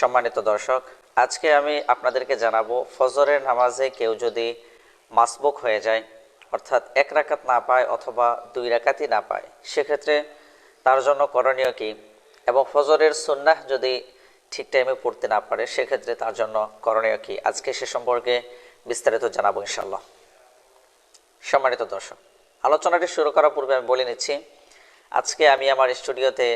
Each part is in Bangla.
সম্মানিত দর্শক, আজকে আমি আপনাদেরকে জানাব ফজরের নামাজে কেউ যদি মাসবুক হয়ে যায়, অর্থাৎ এক রাকাত না পায় অথবা দুই রাকাতই না পায়, সেক্ষেত্রে তার জন্য করণীয় কি? এবং ফজরের সুন্নাহ যদি ঠিক টাইমে পড়তে না পারে, সেক্ষেত্রে তার জন্য করণীয় কি? আজকে সে সম্পর্কে বিস্তারিত জানাব ইনশাল্লাহ সম্মানিত দর্শক, আলোচনাটি শুরু করার পূর্বে আমি বলে নিচ্ছি, আজকে আমি আমার স্টুডিওতে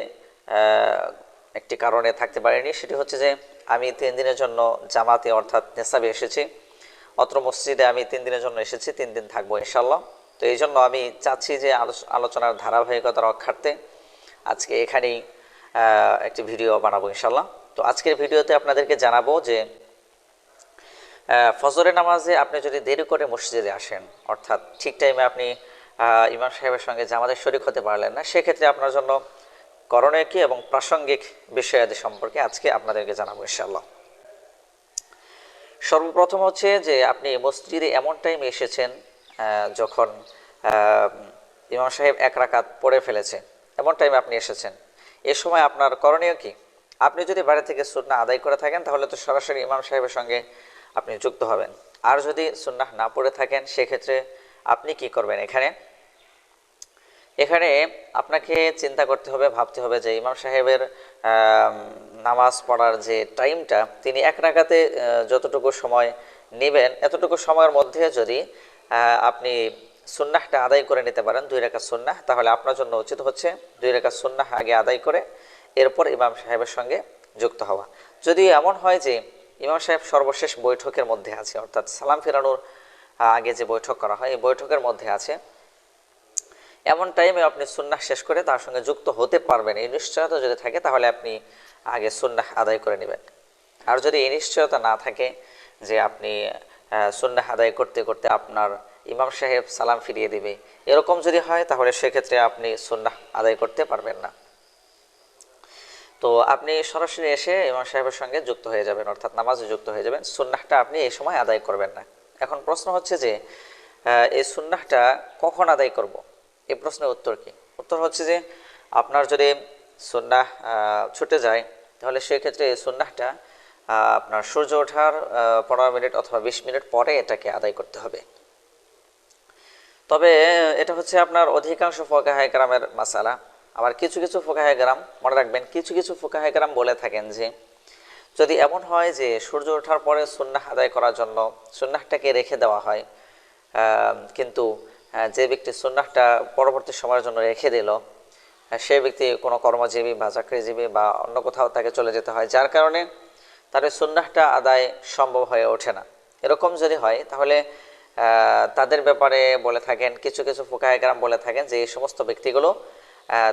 একটি কারণে থাকতে পারিনি। সেটি হচ্ছে যে আমি তিন দিনের জন্য জামাতে অর্থাৎ নেশাবে এসেছি। অত্র মসজিদে আমি তিন দিনের জন্য এসেছি, তিন দিন থাকব ইনশাল্লাহ তো এই জন্য আমি চাচ্ছি যে আলোচ- আলোচনার ধারাবাহিকতা রক্ষার্থে আজকে এখানেই একটি ভিডিও বানাবো ইনশাল্লাহ তো আজকের ভিডিওতে আপনাদেরকে জানাব যে ফজরের নামাজে আপনি যদি দেরি করে মসজিদে আসেন, অর্থাৎ ঠিক টাইমে আপনি ইমাম সাহেবের সঙ্গে জামাতের শরিক হতে পারলেন না, সেক্ষেত্রে আপনার জন্য করণীয় কি এবং প্রাসঙ্গিক বিষয়াদি সম্পর্কে আজকে আপনাদেরকে জানাব ইনশাল্লাহ সর্বপ্রথম হচ্ছে যে আপনি মসজিদে এমন টাইমে এসেছেন যখন ইমাম সাহেব এক রাকাত পড়ে ফেলেছে, এমন টাইমে আপনি এসেছেন। এ সময় আপনার করণীয় কি? আপনি যদি বাড়ি থেকে সুন্না আদায় করে থাকেন, তাহলে তো সরাসরি ইমাম সাহেবের সঙ্গে আপনি যুক্ত হবেন। আর যদি সুন্নাহ না পড়ে থাকেন, সেক্ষেত্রে আপনি কি করবেন এখানে? এখানে আপনাকে চিন্তা করতে হবে ভাবতে হবে যে ইমাম সাহেবের নামাজ পড়ার যে টাইমটা তিনি এক আহ, যতটুকু সময় নেবেন এতটুকু সময়ের মধ্যে যদি আপনি সুন্নাহটা আদায় করে নিতে পারেন দুই রেখা সুন্নাহ তাহলে আপনার জন্য উচিত হচ্ছে দুই রেখা সুন্নাহ আগে আদায় করে এরপর ইমাম সাহেবের সঙ্গে যুক্ত হওয়া। যদি এমন হয় যে ইমাম সাহেব সর্বশেষ বৈঠকের মধ্যে আছে অর্থাৎ সালাম ফেরানোর আগে যে বৈঠক করা হয় এই বৈঠকের মধ্যে আছে। এমন টাইমে আপনি সুন্নাহ শেষ করে তার সঙ্গে যুক্ত হতে পারবেন। এই নিশ্চয়তা যদি থাকে, তাহলে আপনি আগে সুন্নাহ আদায় করে নেবেন। আর যদি এই নিশ্চয়তা না থাকে যে আপনি সুন্নাহ আদায় করতে করতে আপনার ইমাম সাহেব সালাম ফিরিয়ে দিবে, এরকম যদি হয়, তাহলে সেক্ষেত্রে আপনি সুন্নাহ আদায় করতে পারবেন না। তো আপনি সরাসরি এসে ইমাম সাহেবের সঙ্গে যুক্ত হয়ে যাবেন, অর্থাৎ নামাজে যুক্ত হয়ে যাবেন। সুন্নাহটা আপনি এই সময় আদায় করবেন না। এখন প্রশ্ন হচ্ছে যে এই সুন্নাহটা কখন আদায় করব? এই প্রশ্নের উত্তর কি? উত্তর হচ্ছে যে আপনার যদি সুন্নাহ আহ, ছুটে যায় তাহলে সেক্ষেত্রে এই সুন্নাহটা আহ, আপনার সূর্য ওঠার পনেরো মিনিট অথবা বিশ মিনিট পরে এটাকে আদায় করতে হবে। তবে এটা হচ্ছে আপনার অধিকাংশ ফোকাহায় গ্রামের মাসালা। আবার কিছু কিছু ফোকাহায় গ্রাম মনে রাখবেন কিছু কিছু ফোকাহায় গ্রাম বলে থাকেন যে যদি এমন হয় যে সূর্য ওঠার পরে সুন্নাহ আদায় করার জন্য সুন্নাহটাকে রেখে দেওয়া হয় কিন্তু যে ব্যক্তি সুন্নাহটা পরবর্তী সময়ের জন্য রেখে দিল আহ, সে ব্যক্তি কোনো কর্মজীবী বা চাকরিজীবী বা অন্য কোথাও তাকে চলে যেতে হয় যার কারণে তার সুন্নাহটা আদায় সম্ভব হয়ে ওঠে না। এরকম যদি হয় তাহলে তাদের ব্যাপারে বলে থাকেন কিছু কিছু ফোকাহায়করাম বলে থাকেন যে এই সমস্ত ব্যক্তিগুলো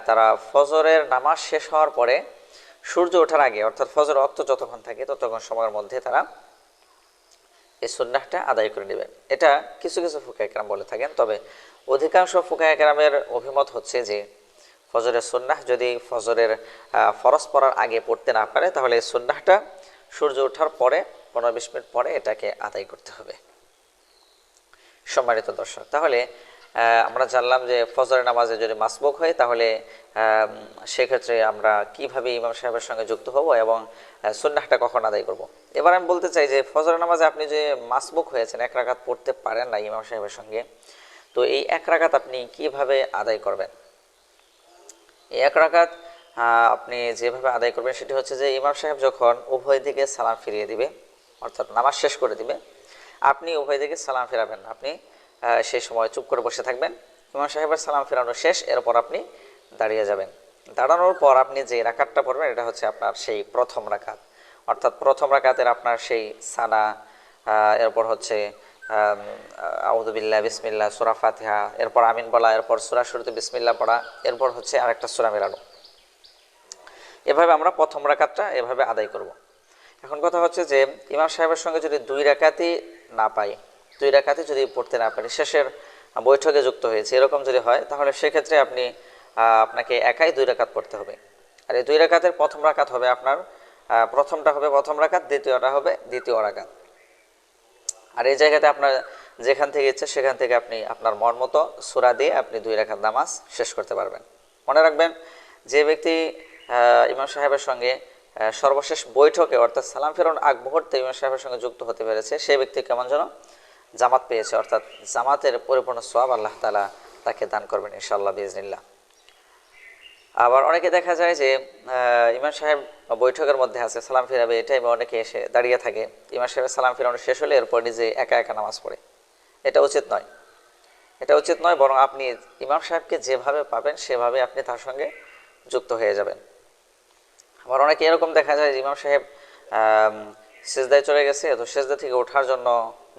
তারা ফজরের নামাজ শেষ হওয়ার পরে সূর্য ওঠার আগে অর্থাৎ ফজর অক্ত যতক্ষণ থাকে ততক্ষণ সময়ের মধ্যে তারা এই সুন্নাহটা আদায় করে নেবেন। এটা কিছু কিছু ফুকা একরাম বলে থাকেন, তবে অধিকাংশ ফুকা একরামের অভিমত হচ্ছে যে, ফজরের সুন্নাহ যদি ফজরের ফরজ পড়ার আগে পড়তে না পারে, তাহলে এই সুন্নাহটা সূর্য ওঠার পরে, পনেরো বিশ মিনিট পরে এটাকে আদায় করতে হবে। সম্মানিত দর্শক, তাহলে আমরা জানলাম যে ফজরের নামাজে যদি মাসবুক হয় তাহলে সেক্ষেত্রে আমরা কীভাবে ইমাম সাহেবের সঙ্গে যুক্ত হব এবং সুন্নাহটা কখন আদায় করব। এবার আমি বলতে চাই যে ফজরের নামাজে আপনি যে মাসবুক হয়েছেন এক রাকাত পড়তে পারেন না ইমাম সাহেবের সঙ্গে তো এই এক রাকাত আপনি কীভাবে আদায় করবেন এই এক আহ, আপনি যেভাবে আদায় করবেন সেটি হচ্ছে যে ইমাম সাহেব যখন উভয় দিকে সালাম ফিরিয়ে দিবে অর্থাৎ নামাজ শেষ করে দিবে আপনি উভয় দিকে সালাম ফেরাবেন আপনি সেই সময় চুপ করে বসে থাকবেন। ইমাম সাহেবের সালাম ফেরানো শেষ, এরপর আপনি দাঁড়িয়ে যাবেন। দাঁড়ানোর পর আপনি যে রাকাতটা পড়বেন, এটা হচ্ছে আপনার সেই প্রথম রাকাত। অর্থাৎ প্রথম রাকাতের আপনার সেই সানা এরপর হচ্ছে আউদুবিল্লাহ বিসমিল্লা সুরা ফাতিহা, এরপর আমিন বলা, এরপর সুরা শুরুতে বিসমিল্লা পড়া, এরপর হচ্ছে আরেকটা সুরা মেলানো। এভাবে আমরা প্রথম রাকাতটা এভাবে আদায় করব। এখন কথা হচ্ছে যে, ইমাম সাহেবের সঙ্গে যদি দুই রাকাতই না পাই দুই রাকাতই যদি পড়তে না পারি শেষের বৈঠকে যুক্ত হয়েছে, এরকম যদি হয়, তাহলে সেক্ষেত্রে আপনি আপনাকে একাই দুই রাকাত পড়তে হবে। আর এই দুই রাকাতের প্রথম রাকাত হবে আপনার প্রথমটা হবে প্রথম রাকাত, দ্বিতীয়টা হবে দ্বিতীয় রাকাত। আর এই জায়গাতে আপনার যেখান থেকে ইচ্ছে, সেখান থেকে আপনি আপনার মন মতো সুরা দিয়ে আপনি দুই রাখার নামাজ শেষ করতে পারবেন। মনে রাখবেন, যে ব্যক্তি ইমাম সাহেবের সঙ্গে সর্বশেষ বৈঠকে, অর্থাৎ সালাম ফেরানোর আগ মুহূর্তে ইমাম সাহেবের সঙ্গে যুক্ত হতে পেরেছে, সেই ব্যক্তি কেমন যেন জামাত পেয়েছে, অর্থাৎ জামাতের পরিপূর্ণ সোয়াব আল্লাহ তালা তাকে দান করবেন ইনশাল্লাহ বিজনিল্লা আবার অনেকে দেখা যায় যে ইমাম সাহেব বৈঠকের মধ্যে আছে, সালাম ফিরাবে, এই টাইমে অনেকে এসে দাঁড়িয়ে থাকে। ইমাম সাহেবের সালাম ফিরানো শেষ হলে এরপর নিজে একা একা নামাজ পড়ে। এটা উচিত নয়। এটা উচিত নয়, বরং আপনি ইমাম সাহেবকে যেভাবে পাবেন, সেভাবে আপনি তার সঙ্গে যুক্ত হয়ে যাবেন। আবার অনেকে এরকম দেখা যায় যে, ইমাম সাহেব সেজদায় চলে গেছে, তো সেজদা থেকে ওঠার জন্য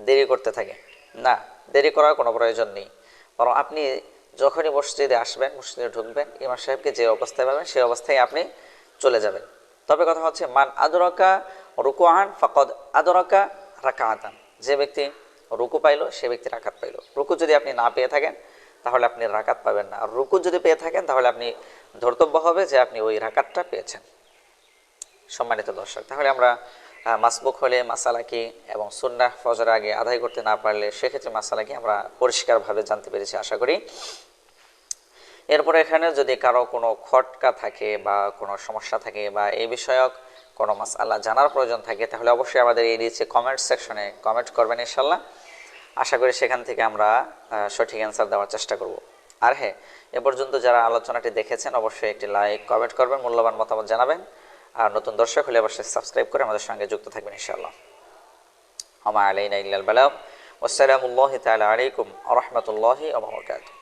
দেরি করতে থাকে। না, দেরি করার কোনো প্রয়োজন নেই। বরং আপনি যখনই মসজিদে আসবেন, মসজিদে ঢুকবেন, ইমাম সাহেবকে যে অবস্থায় পাবেন, সেই অবস্থায় আপনি চলে যাবেন। তবে কথা হচ্ছে, মান আদরকা রুকুআন ফকদ আদরকা রাকাআতান। যে ব্যক্তি রুকু পাইলো, সে ব্যক্তি রাকাত পাইলো। রুকু যদি আপনি না পেয়ে থাকেন, তাহলে আপনি রাকাত পাবেন না। আর রুকু যদি পেয়ে থাকেন, তাহলে আপনি ধর্তব্য হবে যে আপনি ওই রাকাতটা পেয়েছেন। সম্মানিত দর্শক, তাহলে আমরা মাসবুক হলে মাসালা কি এবং সুন্নাহ ফজর আগে আদায় করতে না পারলে সেক্ষেত্রে মাসালা কি আমরা পরিষ্কারভাবে জানতে পেরেছি, আশা করি। এরপরে এখানে যদি কারও কোনো খটকা থাকে বা কোনো সমস্যা থাকে বা এই বিষয়ক কোনো মাসালা জানার প্রয়োজন থাকে, তাহলে অবশ্যই আমাদের এই নিচে কমেন্ট সেকশনে কমেন্ট করবেন ইনশাল্লাহ আশা করি সেখান থেকে আমরা সঠিক অ্যান্সার দেওয়ার চেষ্টা করব। আর হ্যাঁ এ পর্যন্ত যারা আলোচনাটি দেখেছেন, অবশ্যই একটি লাইক কমেন্ট করবেন, মূল্যবান মতামত জানাবেন। আর নতুন দর্শক হলে অবশ্যই সাবস্ক্রাইব করে আমাদের সঙ্গে যুক্ত থাকবেন ইনশাআল্লাহ। আমা আলাইনা ইল্লাল বালাম আসসালামু আলাইকুম ওয়া রাহমাতুল্লাহি ওয়া বারাকাতুহু।